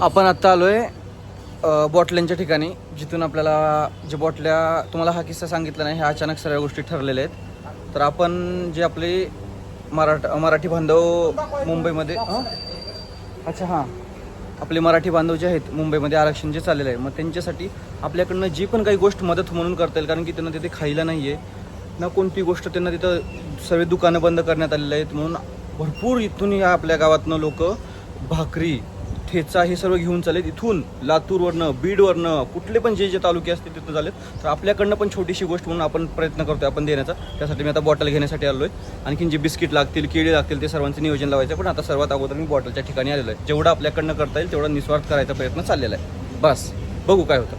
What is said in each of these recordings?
आपण आत्ता आलो आहे बॉटल्यांच्या ठिकाणी जिथून आपल्याला जे बॉटल्या तुम्हाला हा किस्सा सांगितला नाही ह्या अचानक सगळ्या गोष्टी ठरलेल्या आहेत. तर आपण जे आपले मराठ मराठी बांधव मुंबईमध्ये अच्छा हां. आपले मराठी बांधव जे आहेत मुंबईमध्ये आरक्षण जे चाललेलं आहे मग त्यांच्यासाठी आपल्याकडनं जी पण काही गोष्ट मदत म्हणून करता येईल कारण की त्यांना तिथे खायला नाही आहे. ना कोणती गोष्ट त्यांना तिथं सर्व दुकानं बंद करण्यात आलेली आहेत म्हणून भरपूर इथून या आपल्या गावातनं लोक भाकरी ठेचा हे सर्व घेऊन चालेत इथून लातूरवरनं बीडवरनं कुठले पण जे जे तालुके असतील तिथं चालेल तर आपल्याकडनं पण छोटीशी गोष्ट म्हणून आपण प्रयत्न करतोय आपण देण्याचा. त्यासाठी मी आता बॉटल घेण्यासाठी आलो आहे आणखीन जे बिस्किट लागतील केळी लागतील ते सर्वांचं नियोजन लावायचं पण आता सर्वात अगोदर मी बॉटलच्या ठिकाणी आलेलो आहे. जेवढं आपल्याकडनं करता येईल तेवढा निस्वार्थ करायचा प्रयत्न चाललेला आहे. बस बघू काय होतं.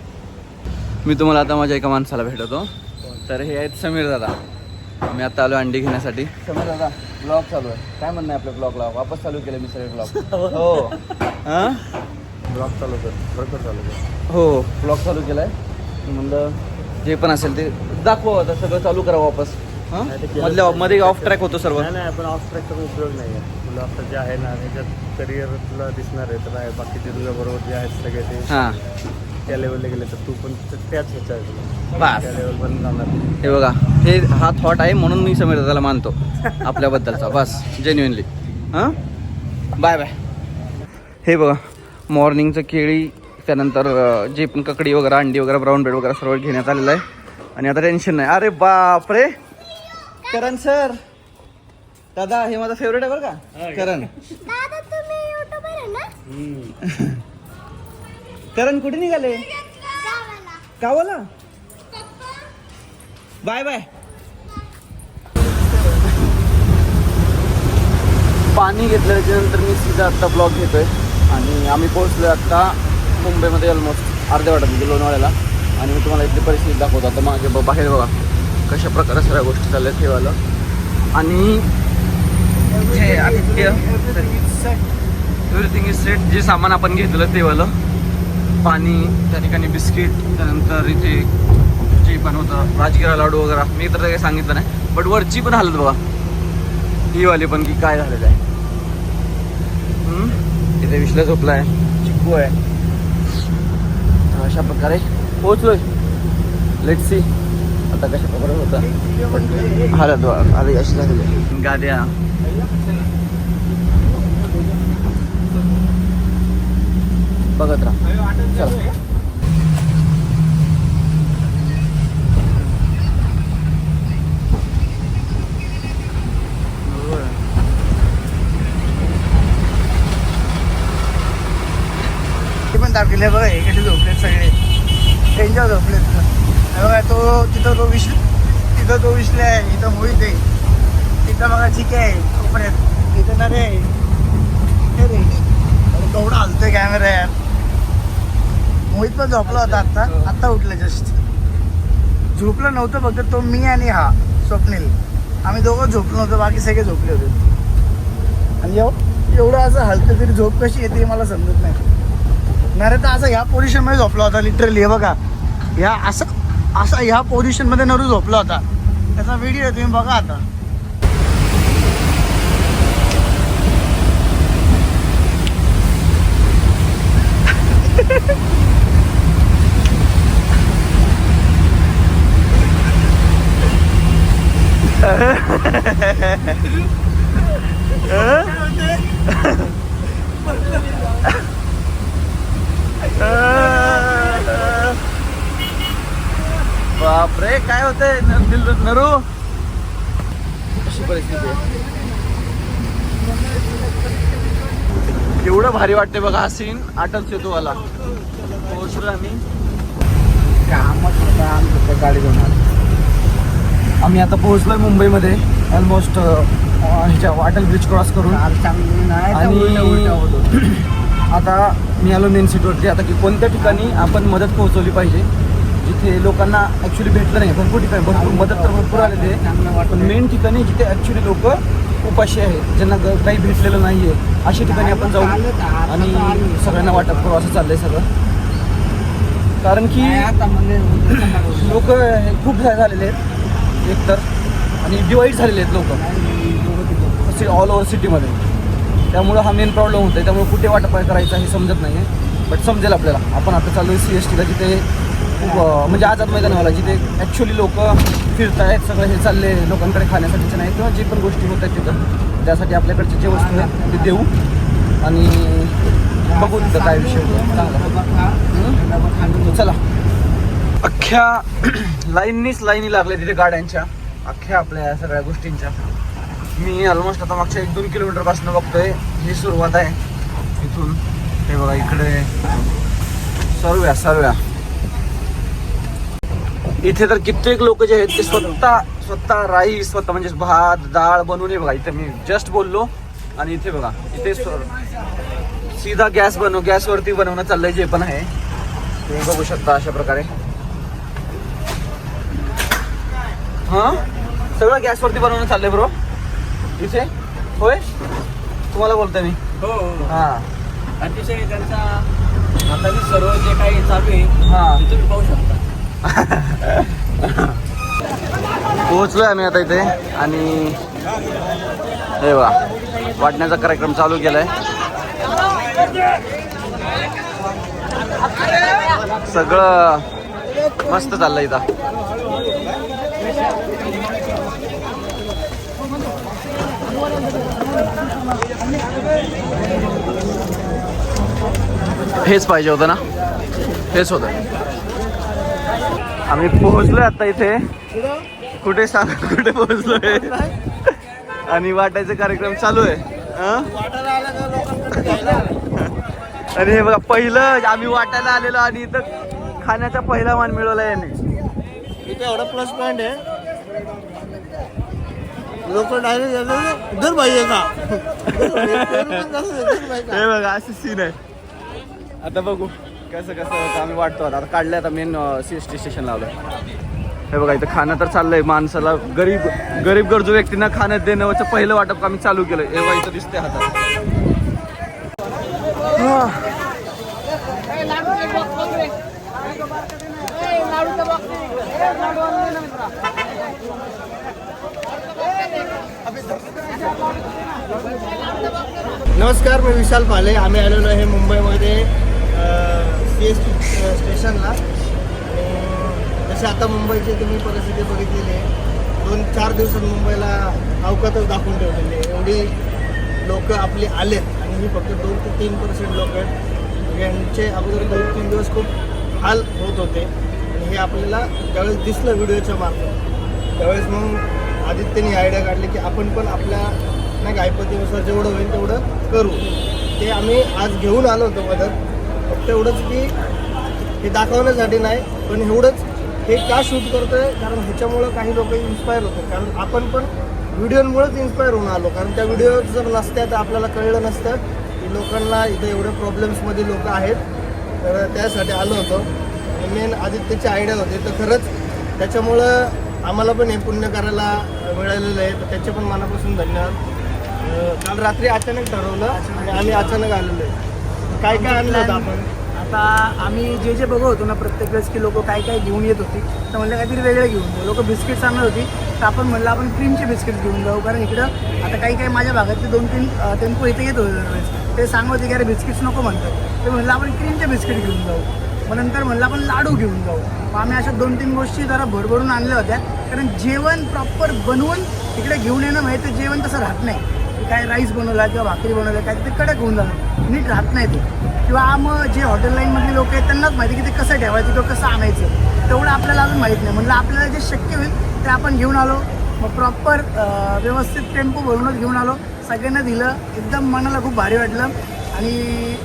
मी तुम्हाला आता माझ्या एका माणसाला भेटतो. तर हे आहेत समीर दादा. आम्ही आता आलो अंडी घेण्यासाठी. समीर दादा ब्लॉग चालू आहे. काय म्हणणं आहे आपल्या ब्लॉगला वापस चालू केलं मी सगळे ब्लॉग हो. हां. ब्लॉग चालू कर. बरोबर चालू कर. हो. ब्लॉग चालू केलाय. म्हणलं जे पण असेल ते दाखवा आता सगळं चालू करा वापस. हां? केलं मधल्या. मध्ये ऑफ ट्रॅक होतो सर्व. नाही नाही पण ऑफ ट्रॅकचा उपयोग नाही आहे तुला आता जे आहे ना त्याच्यात करिअर तुला दिसणार आहे तर आहे बाकीचे तुझ्या बरोबर जे आहेत सगळे ते. हां. त्या लेवलला गेले तर तू पण त्याच ह्याच्या बस. लेवल पण जाणार. हे बघा हे हा थॉट आहे म्हणून मी समीर दादाला मानतो. आपल्याबद्दलचा. बस जेन्युनली हां? बाय बाय हे बघा मॉर्निंगचं केळी त्यानंतर अं, जे पण ककडी वगैरे अंडी वगैरे ब्राऊन ब्रेड वगैरे सर्व घेण्यात आलेलं आहे. आणि आता टेन्शन नाही. अरे बाप रे करण सर दादा हे माझा फेवरेट आहे बरं का? करण. दादा तुम्ही युट्यूबर आहे ना? करण कुठे निघाले? गावाला? Bye bye. पाणी घेतलं नंतर मी सीधा आत्ता ब्लॉग घेतोय. आणि आम्ही पोहोचलो आत्ता मुंबईमध्ये ऑलमोस्ट अर्ध्या वाटत म्हणजे लोणावळ्याला. आणि मी तुम्हाला इथली परिस्थिती दाखवतो. आता मागे बाहेर बघा. कशा प्रकारे सगळ्या गोष्टी चालल्या ठेवायला आणि हे आदित्य एव्हरीथिंग इज सेट जे सामान आपण घेतलं तेवालं पाणी त्या ठिकाणी बिस्किट त्यानंतर इथे जे पण होतं राजगिरा लाडू वगैरे मी तर काही सांगितलं नाही. बट वरची पण हालत बघा. ही वाली पण की काय झालेलं आहे. इथे विश्ला झोपला आहे चिक्कू आहे. अशा प्रकारे पोहोचलोय. लेट सी आता कशा प्रकारे होता. हालत बघा. अरे अशी झालेली गाद्या. बघत राहा. चला. पण दाखवले बघा हे कसे झोपलेत सगळे. त्यांच्या झोपलेत. बघा तो तिथं तो विश तिथं तो विश्ले आहे इथं मोहित आहे. तिथं बघा चिके आहे कोपऱ्यात इथं ना रे रे. केवढा हलतोय कॅमेरा यार. मोहित पण झोपला होता आत्ता. आत्ता उठलं जस्ट झोपलं नव्हतं फक्त तो मी आणि हा स्वप्नील. आम्ही दोघं झोपलो नव्हतो बाकी सगळे झोपले होते. आणि एव- एवढं असं हलतं तरी झोप कशी येते मला समजत नाही. नरे तर असं ह्या पोझिशनमध्ये झोपला होता लिटरली हे बघा. ह्या असं असा ह्या पोझिशनमध्ये नरू झोपला होता. त्याचा व्हिडिओ तुम्ही बघा आता. बापरे काय दिल नरू अशी परिस्थिती आहे एवढं भारी वाटते बघा हा सीन येतो मला पोहोचलो आम्ही. कामच होता आमचं त्या गाडी घेऊन आलो. आम्ही आता पोहोचलोय मुंबईमध्ये ऑलमोस्ट ह्याच्या वाटल ब्रिज क्रॉस करून. आणि. आता मी आलो मेन सीटवरती आता की कोणत्या ठिकाणी आपण मदत पोहोचवली पाहिजे जिथे लोकांना ॲक्च्युली भेटलं नाही. भरपूर ठिकाणी भरपूर मदत तर भरपूर आलेली आहे. पण मेन ठिकाणी जिथे ॲक्च्युली लोक उपाशी आहेत ज्यांना काही भेटलेलं नाही आहे अशा ठिकाणी आपण जाऊ. आणि सगळ्यांना वाटप करू असं चाललंय सगळं. कारण की म्हणजे. लोक खूप झालेले आहेत. एकतर. आणि डिवाईड झालेले आहेत लोक. ऑल ओव्हर सिटीमध्ये त्यामुळं हा मेन प्रॉब्लेम होतो आहे त्यामुळे कुठे वाटप करायचं हे समजत नाही आहे बट समजेल आपल्याला. आपण आता चालू आहे सी एस टीला जिथे खूप म्हणजे आझाद मैदानावाला जिथे ॲक्च्युली लोक फिरत आहेत सगळं हे चालले लोकांकडे खाण्यासाठीचे नाही किंवा जे पण गोष्टी होत आहेत तिथं. त्यासाठी आपल्याकडचे जे वस्तू आहेत ते देऊ. आणि बघू तिथं काय विषय होतो. चला. अख्ख्या लाईननीच लाईनी लागल्या तिथे गाड्यांच्या. अख्ख्या आपल्या या सगळ्या गोष्टींच्या. मी ऑलमोस्ट आता मागच्या एक दोन किलोमीटरपासून बघतोय. ही सुरुवात आहे. इथून. हे बघा इकडे. सर्व्या सर्व्या. इथे तर कित्येक लोक जे आहेत ते स्वतः स्वतः राईस स्वतः म्हणजे भात डाळ बनवून हे बघा इथे मी जस्ट बोललो. आणि इथे बघा इथे सीधा गॅस बनव गॅसवरती बनवणं चाललंय जे पण आहे. तुम्ही बघू शकता अशा प्रकारे. हा? सगळं गॅसवरती बनवणं चाललंय ब्रो इथे? होय? तुम्हाला बोलतोय मी. हो हा अतिशय त्यांचा आता सर्व जे काही चालू आहे हा. ते तुम्ही पाहू शकता. पोहोचलोय आम्ही आता इथे आणि हे बघा वाटण्याचा कार्यक्रम चालू केलाय. सगळं मस्त चाललंय इथं. हेच पाहिजे होतं ना? हेच होतं. आम्ही पोहोचलोय आता इथे. कुठे सांग कुठे पोहोचलोय? आणि वाटायचा कार्यक्रम चालू आहे. आणि हे बघा पहिलं आम्ही वाटायला आलेलो आणि इथं खाण्याचा पहिला मान मिळवला याने. इथे एवढा प्लस पॉईंट आहे. लोक डायरेक्ट दर पाहिजे का हे बघा असे सीन आहे. आता बघू कसं कसं होतं. आम्ही वाटतो आता. आता काढलंय आता main C S T station लावलं हे बघा इथं खाणं तर चाललंय. माणसाला गरीब गरीब गरजू व्यक्तींना खाणं देण्याचं पहिलं वाटप आम्ही चालू केलं हे बघा इथं दिसतंय हातात. नमस्कार मी विशाल पाले. आम्ही आलेलो आहे मुंबईमध्ये सी एस टी स्टेशनला. जसे आता मुंबईची तुम्ही परिस्थिती बघितलेली आहे दोन चार दिवसात मुंबईला अवकातच दाखवून ठेवलेली आहे. एवढी लोक आपली आलेत. आणि ही फक्त दोन ते तीन पर्सेंट लोक आहेत. यांचे अगोदर दोन तीन दिवस खूप हाल होत होते. आणि हे आपल्याला ज्यावेळेस दिसलं व्हिडिओच्या मार्फत. त्यावेळेस मग आदित्यने आयडिया काढली की आपण पण आपल्या नाही गायपतीनुसार जेवढं होईल तेवढं करू. ते आम्ही आज घेऊन आलो होतो मदत. फक्त एवढंच की हे दाखवण्यासाठी नाही पण एवढंच हे का शूट करतो आहे कारण ह्याच्यामुळं काही लोक इन्स्पायर होतात. कारण आपण पण व्हिडिओमुळेच इन्स्पायर होऊन आलो. कारण त्या व्हिडिओ जर नसत्या तर आपल्याला कळलं नसतं की लोकांना इथे एवढे प्रॉब्लेम्समध्ये लोक आहेत. तर त्यासाठी आलो होतो. मेन आदित्यची आयडिया होती. तर खरंच त्याच्यामुळं आम्हाला पण हे पुण्य करायला मिळालेलं आहे. तर त्याचे पण मनापासून धन्यवाद. काल रात्री अचानक ठरवलं आणि आम्ही अचानक आलेलो आहे. काय काय आणलं होतं आपण? आता आम्ही जे जे बघत होतो ना प्रत्येक वेळेस की लोक काय काय घेऊन येत होती तर म्हणलं काहीतरी वेगळं घेऊन लोक बिस्किट्स आणत होती तर आपण म्हणलं आपण क्रीमचे बिस्किट घेऊन जाऊ. कारण इकडं आता काही काही माझ्या भागातले दोन तीन टेम्पो इथे येत होते दरवेळेस. ते सांगत होते की अरे बिस्किट्स नको म्हणतात. ते म्हणलं आपण क्रीमचे बिस्किट घेऊन जाऊ. मग नंतर म्हणलं आपण लाडू घेऊन जाऊ. मग आम्ही अशा दोन तीन गोष्टी जरा भरभरून आणल्या होत्या. कारण जेवण प्रॉपर बनवून इकडे घेऊन येणं माहिती ते जेवण तसं राहत नाही. काय राईस बनवला किंवा भाकरी बनवलं काय ते कडक होऊन जाणार नीट राहत नाही ते. किंवा मग जे हॉटेल लाईनमधले लोक आहेत त्यांनाच माहिती की ते कसं ठेवायचं किंवा कसं आणायचं. तेवढं आपल्याला अजून माहीत नाही. म्हणलं आपल्याला जे शक्य होईल ते आपण घेऊन आलो. मग प्रॉपर व्यवस्थित टेम्पो भरूनच घेऊन आलो. सगळ्यांना दिलं. एकदम मनाला खूप भारी वाटलं. आणि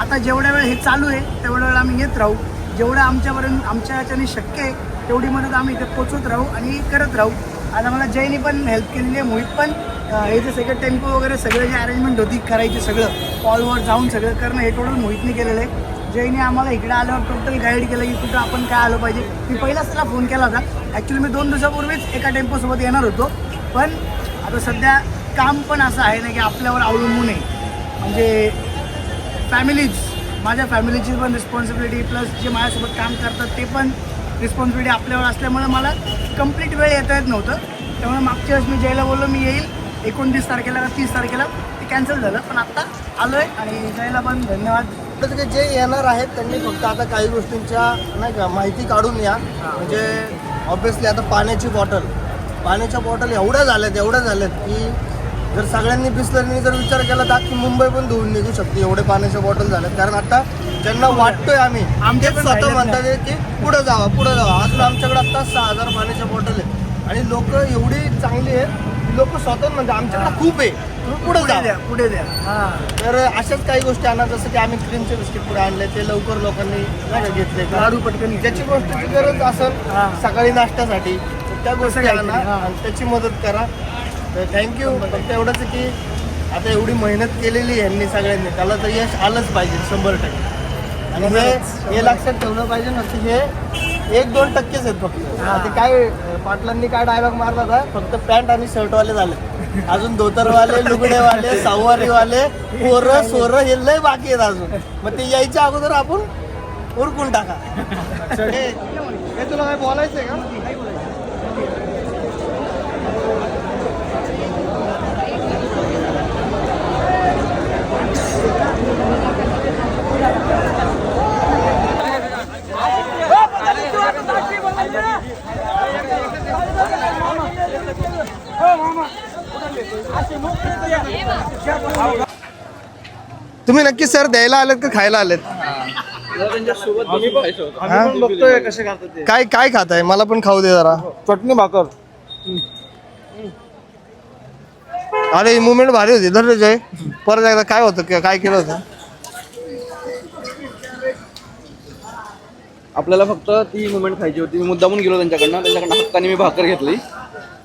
आता जेवढ्या वेळ हे चालू आहे तेवढ्या वेळ आम्ही येत राहू. जेवढं आमच्यापर्यंत आमच्या याच्याने शक्य आहे तेवढी मदत आम्ही इथे पोचवत राहू आणि करत राहू. आज आम्हाला जयनी पण हेल्प केलेली आहे मोहित पण. हे जे सगळं टेम्पो वगैरे सगळं जे अरेंजमेंट होती करायची सगळं कॉलवर जाऊन सगळं करणं हे टोटल मोहितने केलेलं आहे. जयने आम्हाला इकडे आल्यावर टोटल गाईड केलं की कुठं आपण काय आलं पाहिजे. मी पहिलाच त्याला फोन केला होता. ॲक्च्युली मी दोन दिवसापूर्वीच एका टेम्पोसोबत येणार होतो. पण आता सध्या काम पण असं आहे ना की आपल्यावर अवलंबून आहे. म्हणजे फॅमिलीज माझ्या फॅमिलीची पण रिस्पॉन्सिबिलिटी प्लस जे माझ्यासोबत काम करतात ते पण रिस्पॉन्सिबिलिटी आपल्यावर असल्यामुळे मला कंप्लीट वेळ येता येत नव्हतं. त्यामुळे मागच्या वेळेस मी जयला बोललो मी येईल. एकोणतीस तारखेला का तीस तारखेला. ते कॅन्सल झालं. पण आत्ता आलो आहे आणि जयला पण धन्यवाद. ते जे येणार आहेत त्यांनी फक्त आता काही गोष्टींच्या नाही का माहिती काढून या. म्हणजे ऑब्विसली आता पाण्याची बॉटल पाण्याच्या बॉटल एवढ्या झाल्यात एवढ्या झाल्यात की जर सगळ्यांनी बिसलरीने जर विचार केला तर अख्खी मुंबई पण धुवून निघू शकते एवढे पाण्याच्या बॉटल झाल्यात. कारण आता ज्यांना वाटतोय आम्ही आमचे स्वतः म्हणतात की पुढे जावा पुढे जावा. अजून आमच्याकडे आता सहा हजार पाण्याच्या बॉटल आहेत. आणि लोक एवढी चांगली आहेत लोक स्वतः म्हणजे आमच्याकडे खूप आहे. तुम्ही पुढे पुढे जा. द्या पुढे द्या. हा. तर अशाच काही गोष्टी आणा जसं की आम्ही क्रीमचे बिस्किट पुढे आणले ते लवकर लोकांनी नाही का घेतले. लाडू पटकन. ज्याची गोष्टीची गरज असेल हा. सकाळी नाश्त्यासाठी तर त्या गोष्टी आणा हा. आणि त्याची मदत करा. तर थँक्यू फक्त एवढंच आहे की आता एवढी मेहनत केलेली आहे यांनी सगळ्यांनी त्याला तर यश आलंच पाहिजे शंभर टक्के. आणि हे हे लक्षात ठेवलं पाहिजे ना की हे एक दोन टक्केच आहेत फक्त. हा. आता काय पाटलांनी काय डायलॉग मारला होता? फक्त पॅन्ट आणि शर्टवाले झाले. अजून धोतरवाले लुगडेवाले सहावारीवाले पोरं सोरं हे लय बाकी आहेत अजून. मग ते यायच्या अगोदर आपण उरकून टाका. हे हे तुला काय बोलायचंय का? तुम्ही नक्की सर द्यायला आलेत का खायला आलेत? हा? बघतोय कसे खातात ते. काय काय खात आहे मला पण खाऊ दे जरा. चटणी भाकर. अरे मुवमेंट भारी होती धर रे जय. परत एकदा काय होतं? कि- काय केलं होतं? आपल्याला फक्त ती मुवमेंट खायची होती. मी मुद्दामून गेलो त्यांच्याकडनं. त्यांच्याकडनं हक्काने मी भाकर घेतली.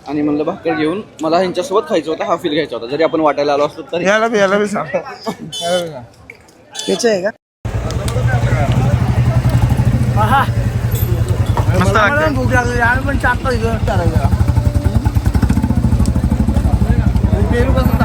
आणि म्हणलं भाकर घेऊन मला ह्यांच्यासोबत खायचं होतं हा फील घ्यायचा होता. जरी आपण वाटायला आलो असतो तरी. याला बी याला बी सांग. याला त्याचं आहे. का भूक लागली. आम्ही पण चाकतो पेरू कसं